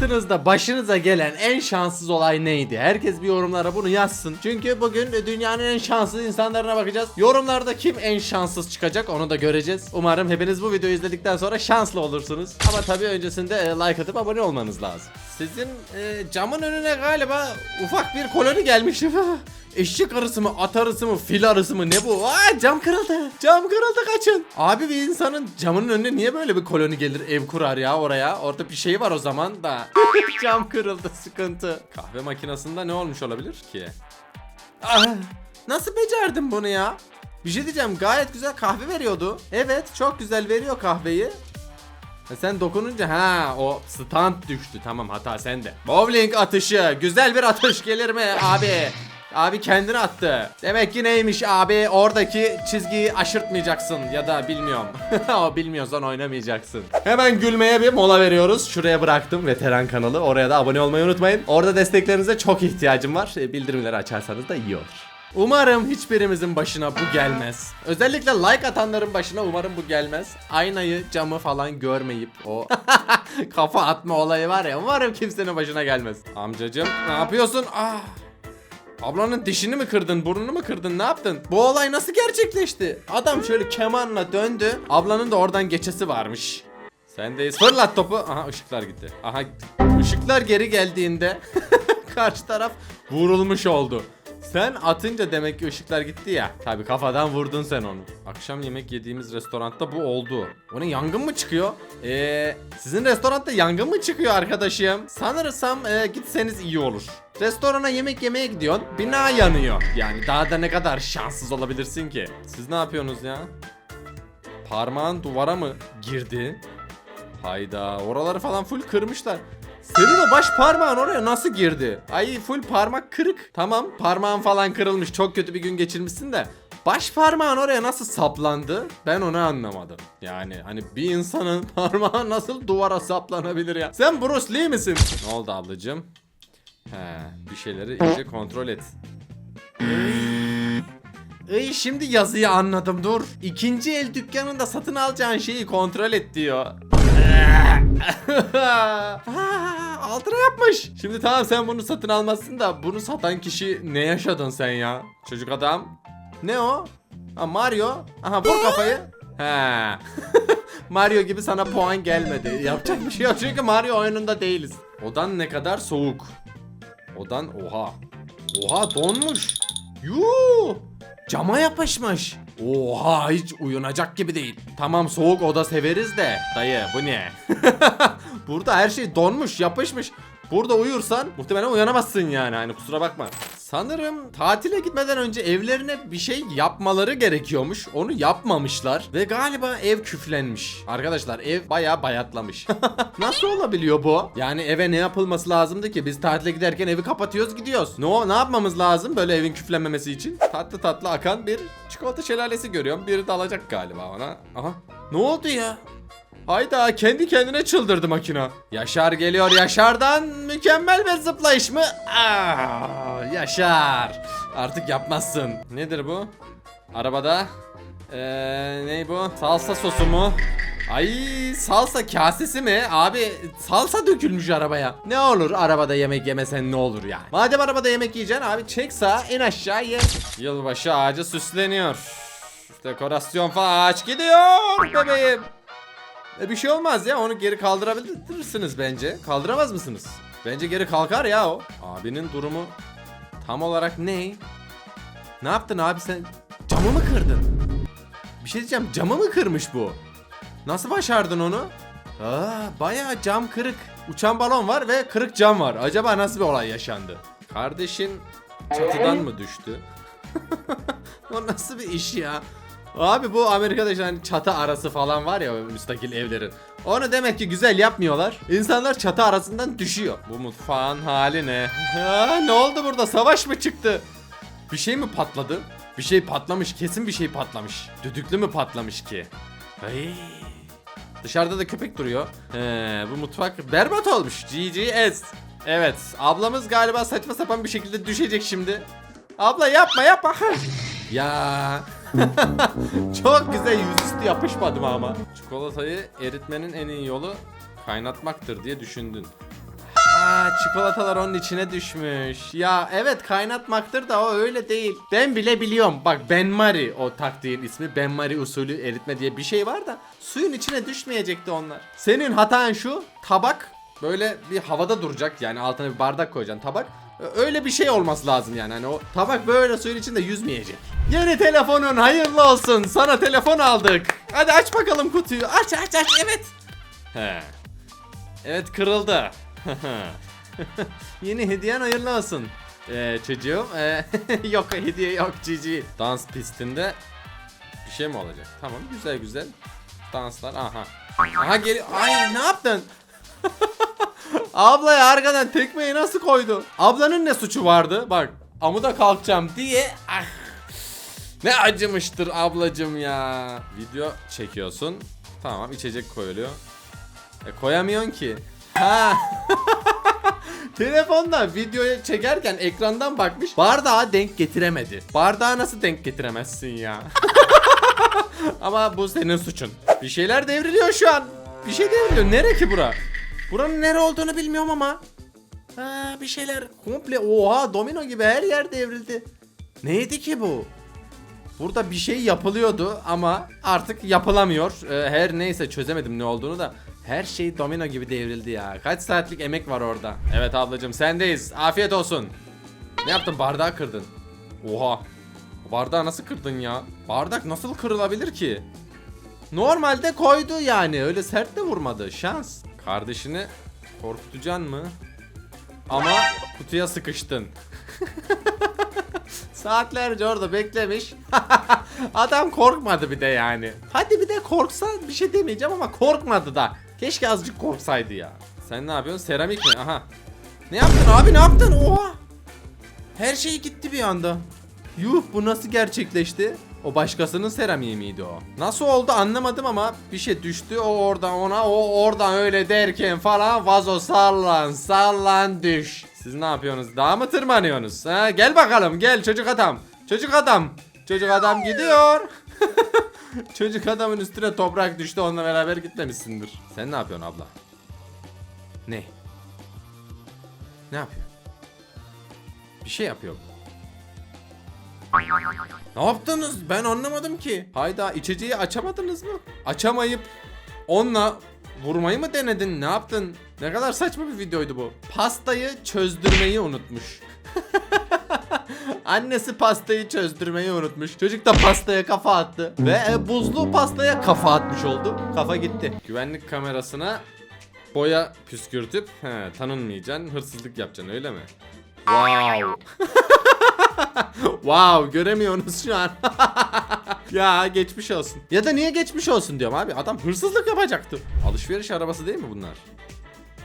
Hayatınızda başınıza gelen en şanssız olay neydi? Herkes bir yorumlara bunu yazsın. Çünkü bugün dünyanın en şanssız insanlarına bakacağız. Yorumlarda kim en şanssız çıkacak onu da göreceğiz. Umarım hepiniz bu videoyu izledikten sonra şanslı olursunuz. Ama tabii öncesinde e, like atıp abone olmanız lazım. Sizin e, camın önüne galiba ufak bir koloni gelmiş. Eşek arısı mı, at arısı mı, fil arısı mı ne bu? Aa cam kırıldı. Cam kırıldı kaçın. Abi bir insanın camının önüne niye böyle bir koloni gelir ev kurar ya oraya? Orada bir şey var o zaman da. cam kırıldı sıkıntı. Kahve makinesinde ne olmuş olabilir ki? Ah, nasıl becerdin bunu ya? Bir şey diyeceğim gayet güzel kahve veriyordu. Evet çok güzel veriyor kahveyi. E sen dokununca ha o stand düştü tamam hata sende. Bowling atışı güzel bir atış gelir mi abi? Abi kendini attı. Demek ki neymiş abi oradaki çizgiyi aşırtmayacaksın ya da bilmiyorum. o bilmiyorsan oynamayacaksın. Hemen gülmeye bir mola veriyoruz. Şuraya bıraktım veteran kanalı. Oraya da abone olmayı unutmayın. Orada desteklerinize çok ihtiyacım var. E, Bildirimleri açarsanız da iyi olur. Umarım hiçbirimizin başına bu gelmez. Özellikle like atanların başına umarım bu gelmez. Aynayı, camı falan görmeyip o kafa atma olayı var ya umarım kimsenin başına gelmez. Amcacım ne yapıyorsun? Ah. Ablanın dişini mi kırdın, burnunu mu kırdın, ne yaptın? Bu olay nasıl gerçekleşti? Adam şöyle kemanla döndü. Ablanın da oradan geçesi varmış. Sendeyiz. Fırlat topu. Aha ışıklar gitti. Aha ışıklar geri geldiğinde karşı taraf vurulmuş oldu. Sen atınca demek ki ışıklar gitti ya. Tabi kafadan vurdun sen onu. Akşam yemek yediğimiz restoranda bu oldu. O ne yangın mı çıkıyor? Eee sizin restoranda yangın mı çıkıyor arkadaşım? Sanırsam e, gitseniz iyi olur. Restorana yemek yemeye gidiyorsun. Bina yanıyor. Yani daha da ne kadar şanssız olabilirsin ki? Siz ne yapıyorsunuz ya? Parmağın duvara mı girdi? Hayda oraları falan full kırmışlar. Senin o baş parmağın oraya nasıl girdi? Ay full parmak kırık. Tamam parmağın falan kırılmış çok kötü bir gün geçirmişsin de. Baş parmağın oraya nasıl saplandı? Ben onu anlamadım. Yani hani bir insanın parmağı nasıl duvara saplanabilir ya? Sen Bruce Lee misin? Ne oldu ablacığım? He bir şeyleri iyice kontrol et. Ey şimdi yazıyı anladım dur. İkinci el dükkanında satın alacağın şeyi kontrol et diyor. Altına yapmış. Şimdi tamam sen bunu satın almazsın da bunu satan kişi ne yaşadın sen ya? Çocuk adam. Ne o? Ha Mario. Aha vur kafayı. He. Mario gibi sana puan gelmedi. Yapacak bir şey yok çünkü Mario oyununda değiliz. Odan ne kadar soğuk. Odan oha. Oha donmuş. Yuu. Cama yapışmış. Oha hiç uyunacak gibi değil. Tamam soğuk oda severiz de. Dayı bu ne? Burada her şey donmuş yapışmış. Burada uyursan muhtemelen uyanamazsın yani hani kusura bakma. Sanırım tatile gitmeden önce evlerine bir şey yapmaları gerekiyormuş. Onu yapmamışlar ve galiba ev küflenmiş. Arkadaşlar ev bayağı bayatlamış. Nasıl olabiliyor bu? Yani eve ne yapılması lazımdı ki? Biz tatile giderken evi kapatıyoruz gidiyoruz. Ne o ne yapmamız lazım böyle evin küflenmemesi için? Tatlı tatlı akan bir çikolata şelalesi görüyorum. Biri dalacak galiba ona. Aha. Ne oldu ya? Hayda kendi kendine çıldırdı makina. Yaşar geliyor Yaşar'dan mükemmel bir zıplayış mı? Aa, Yaşar. Artık yapmazsın. Nedir bu? Arabada. Eee ne bu? Salsa sosu mu? Ay salsa kasesi mi? Abi salsa dökülmüş arabaya. Ne olur arabada yemek yemesen ne olur yani. Madem arabada yemek yiyeceksin abi çek sağa in aşağı ye. Yılbaşı ağacı süsleniyor. Dekorasyon falan ağaç gidiyor bebeğim. E bir şey olmaz ya onu geri kaldırabilirsiniz bence. Kaldıramaz mısınız? Bence geri kalkar ya o. Abinin durumu tam olarak ne? Ne yaptın abi sen? Camı mı kırdın? Bir şey diyeceğim camı mı kırmış bu? Nasıl başardın onu? Aa bayağı cam kırık. Uçan balon var ve kırık cam var. Acaba nasıl bir olay yaşandı? Kardeşin çatıdan mı düştü? o nasıl bir iş ya? Abi bu Amerika'da işte hani çatı arası falan var ya müstakil evlerin. Onu demek ki güzel yapmıyorlar. İnsanlar çatı arasından düşüyor. Bu mutfağın hali ne? Ha, ne oldu burada? Savaş mı çıktı? Bir şey mi patladı? Bir şey patlamış. Kesin bir şey patlamış. Düdüklü mü patlamış ki? Ay. Dışarıda da köpek duruyor. He, bu mutfak berbat olmuş. GGS. Evet, ablamız galiba saçma sapan bir şekilde düşecek şimdi. Abla yapma yapma. ya. Çok güzel yüzüstü yapışmadım ama. Çikolatayı eritmenin en iyi yolu kaynatmaktır diye düşündün. Aa çikolatalar onun içine düşmüş. Ya evet kaynatmaktır da o öyle değil. Ben bile biliyorum. Bak benmari o taktiğin ismi. Benmari usulü eritme diye bir şey var da suyun içine düşmeyecekti onlar. Senin hatan şu tabak böyle bir havada duracak. Yani altına bir bardak koyacaksın tabak. Öyle bir şey olması lazım yani. Hani o tabak böyle suyun içinde yüzmeyecek. Yeni telefonun hayırlı olsun. Sana telefon aldık. Hadi aç bakalım kutuyu. Aç aç aç evet. He. Evet kırıldı. Yeni hediyen hayırlı olsun. Ee, çocuğum. ee, yok hediye yok cici. Dans pistinde bir şey mi olacak? Tamam güzel güzel. Danslar aha. Aha geliyor. Ay ne yaptın? Ablaya arkadan tekmeyi nasıl koydu? Ablanın ne suçu vardı? Bak amuda kalkacağım diye. Ah. Ne acımıştır ablacım ya. Video çekiyorsun. Tamam içecek koyuluyor. E koyamıyorsun ki. Ha. Telefonda videoyu çekerken ekrandan bakmış bardağa denk getiremedi. Bardağı nasıl denk getiremezsin ya? Ama bu senin suçun. Bir şeyler devriliyor şu an. Bir şey devriliyor. Nere ki bura? Buranın nere olduğunu bilmiyorum ama. Ha, bir şeyler komple oha domino gibi her yer devrildi. Neydi ki bu? Burada bir şey yapılıyordu ama artık yapılamıyor. Ee, her neyse çözemedim ne olduğunu da. Her şey domino gibi devrildi ya. Kaç saatlik emek var orada. Evet ablacığım sendeyiz. Afiyet olsun. Ne yaptın? Bardağı kırdın. Oha. Bardağı nasıl kırdın ya? Bardak nasıl kırılabilir ki? Normalde koydu yani. Öyle sert de vurmadı. Şans. Kardeşini korkutacaksın mı? Ama kutuya sıkıştın. Saatlerce orada beklemiş. Adam korkmadı bir de yani. Hadi bir de korksa bir şey demeyeceğim ama korkmadı da. Keşke azıcık korksaydı ya. Sen ne yapıyorsun? Seramik mi? Aha. Ne yaptın abi ne yaptın? Oha. Her şey gitti bir anda. Yuh bu nasıl gerçekleşti? O başkasının seramiği miydi o? Nasıl oldu anlamadım ama bir şey düştü o oradan ona o oradan öyle derken falan vazo sallan sallan düş. Siz ne yapıyorsunuz? Daha mı tırmanıyorsunuz? Ha, gel bakalım gel çocuk adam. Çocuk adam. Çocuk adam gidiyor. çocuk adamın üstüne toprak düştü onunla beraber gitmemişsindir. Sen ne yapıyorsun abla? Ne? Ne yapıyor? Bir şey yapıyor. bu. Ne yaptınız? Ben anlamadım ki. Hayda içeceği açamadınız mı? Açamayıp onunla vurmayı mı denedin? Ne yaptın? Ne kadar saçma bir videoydu bu. Pastayı çözdürmeyi unutmuş. Annesi pastayı çözdürmeyi unutmuş. Çocuk da pastaya kafa attı. Ve e, buzlu pastaya kafa atmış oldu. Kafa gitti. Güvenlik kamerasına boya püskürtüp he, tanınmayacaksın, hırsızlık yapacaksın öyle mi? Wow. wow göremiyorsunuz şu an. ya geçmiş olsun. Ya da niye geçmiş olsun diyorum abi. Adam hırsızlık yapacaktı. Alışveriş arabası değil mi bunlar?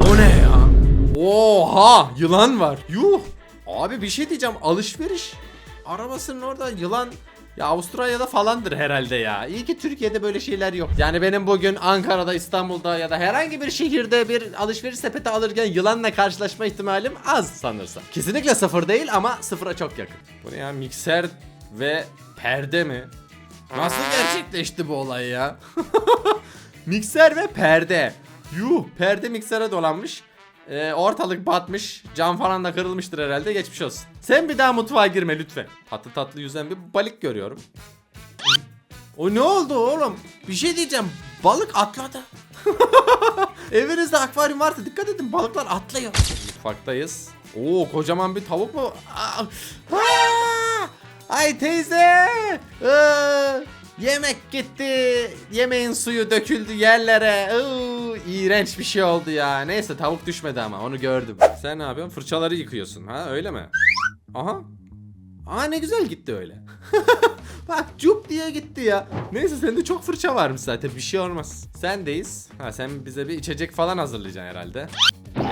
O ne ya? Oha yılan var. Yuh. Abi bir şey diyeceğim alışveriş arabasının orada yılan ya Avustralya'da falandır herhalde ya. İyi ki Türkiye'de böyle şeyler yok. Yani benim bugün Ankara'da, İstanbul'da ya da herhangi bir şehirde bir alışveriş sepeti alırken yılanla karşılaşma ihtimalim az sanırsam. Kesinlikle sıfır değil ama sıfıra çok yakın. Bu ne ya mikser ve perde mi? Nasıl gerçekleşti bu olay ya? mikser ve perde. Yuh perde miksere dolanmış. Ee, ortalık batmış. Cam falan da kırılmıştır herhalde. Geçmiş olsun. Sen bir daha mutfağa girme lütfen. Tatlı tatlı yüzen bir balık görüyorum. O ne oldu oğlum? Bir şey diyeceğim. Balık atladı. Evinizde akvaryum varsa dikkat edin balıklar atlıyor. Mutfaktayız. Oo kocaman bir tavuk mu? Aa! Aa! Ay teyze! Ee, yemek gitti. Yemeğin suyu döküldü yerlere. Oo, iğrenç bir şey oldu ya. Neyse tavuk düşmedi ama onu gördüm. Sen ne yapıyorsun? Fırçaları yıkıyorsun. Ha öyle mi? Aha. Aa ne güzel gitti öyle. Bak cup diye gitti ya. Neyse sende çok fırça varmış zaten bir şey olmaz. Sendeyiz. Ha sen bize bir içecek falan hazırlayacaksın herhalde.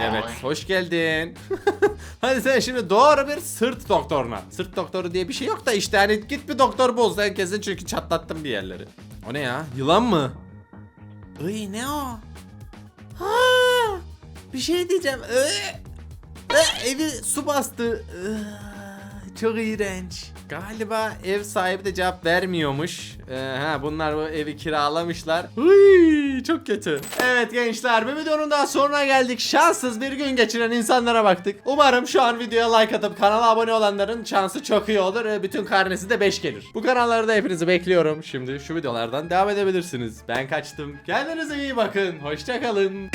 Evet hoş geldin. Hadi sen şimdi doğru bir sırt doktoruna. Sırt doktoru diye bir şey yok da işte hani git bir doktor bul. Sen kesin çünkü çatlattın bir yerleri. O ne ya? Yılan mı? Iy ne o? Ha, bir şey diyeceğim. Ee, ee, evi su bastı. Ee, Çok iğrenç. Galiba ev sahibi de cevap vermiyormuş. Ee, ha bunlar bu evi kiralamışlar. Hıy, çok kötü. Evet gençler bir videonun daha sonuna geldik. Şanssız bir gün geçiren insanlara baktık. Umarım şu an videoya like atıp kanala abone olanların şansı çok iyi olur. Ee, Bütün karnesi de 5 gelir. Bu kanallarda hepinizi bekliyorum. Şimdi şu videolardan devam edebilirsiniz. Ben kaçtım. Kendinize iyi bakın. Hoşçakalın.